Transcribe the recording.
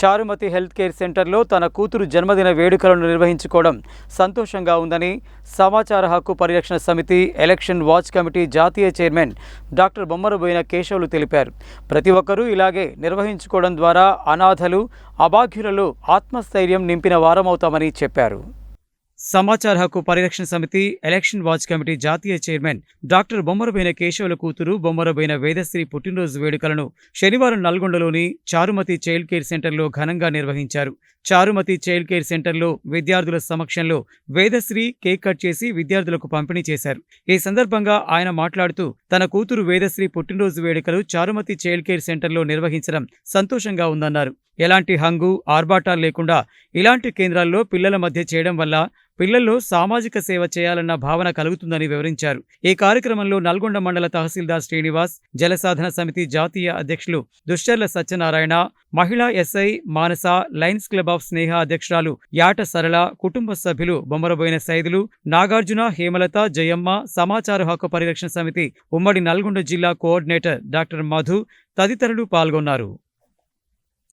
Charumathi health care సెంటర్లో తన కూతురు జన్మదిన వేడుకలను నిర్వహించుకోవడం సంతోషంగా ఉందని సమాచార హక్కు పరిరక్షణ సమితి ఎలక్షన్ వాచ్ కమిటీ జాతీయ చైర్మన్ డాక్టర్ బొమ్మరబోయిన కేశవులు తెలిపారు. ప్రతి ఒక్కరూ ఇలాగే నిర్వహించుకోవడం ద్వారా అనాథలు అభాగ్యులలో ఆత్మస్థైర్యం నింపిన వారమవుతామని చెప్పారు. సమాచార హక్కు పరిరక్షణ సమితి ఎలక్షన్ వాచ్ కమిటీ జాతీయ చైర్మన్ డాక్టర్ బొమ్మరబైన కేశవుల కూతురు బొమ్మరబైన వేదశ్రీ పుట్టినరోజు వేడుకలను శనివారం నల్గొండలోని చారుమతి చైల్డ్ కేర్ సెంటర్లో ఘనంగా నిర్వహించారు. చారుమతి చైల్డ్ కేర్ సెంటర్లో విద్యార్థుల సమక్షంలో వేదశ్రీ కేక్ కట్ చేసి విద్యార్థులకు పంపిణీ చేశారు. ఈ సందర్భంగా ఆయన మాట్లాడుతూ తన కూతురు వేదశ్రీ పుట్టినరోజు వేడుకలు చారుమతి చైల్డ్ కేర్ సెంటర్లో నిర్వహించడం సంతోషంగా ఉందన్నారు. ఎలాంటి హంగు ఆర్భాటాలు లేకుండా ఇలాంటి కేంద్రాల్లో పిల్లల మధ్య చేయడం వల్ల పిల్లల్లో సామాజిక సేవ చేయాలన్న భావన కలుగుతుందని వివరించారు. ఈ కార్యక్రమంలో నల్గొండ మండల తహసీల్దార్ శ్రీనివాస్ జలసాధన సమితి జాతీయ అధ్యక్షులు దుశ్చర్ల సత్యనారాయణ మహిళా SI Manasa lions club of Sneha అధ్యక్షురాలు యాట సరళ కుటుంబ సభ్యులు బొమ్మరబోయిన సైదులు నాగార్జున హేమలత జయమ్మ సమాచార హక్కు పరిరక్షణ సమితి ఉమ్మడి నల్గొండ జిల్లా కోఆర్డినేటర్ డాక్టర్ మధు తదితరులు పాల్గొన్నారు.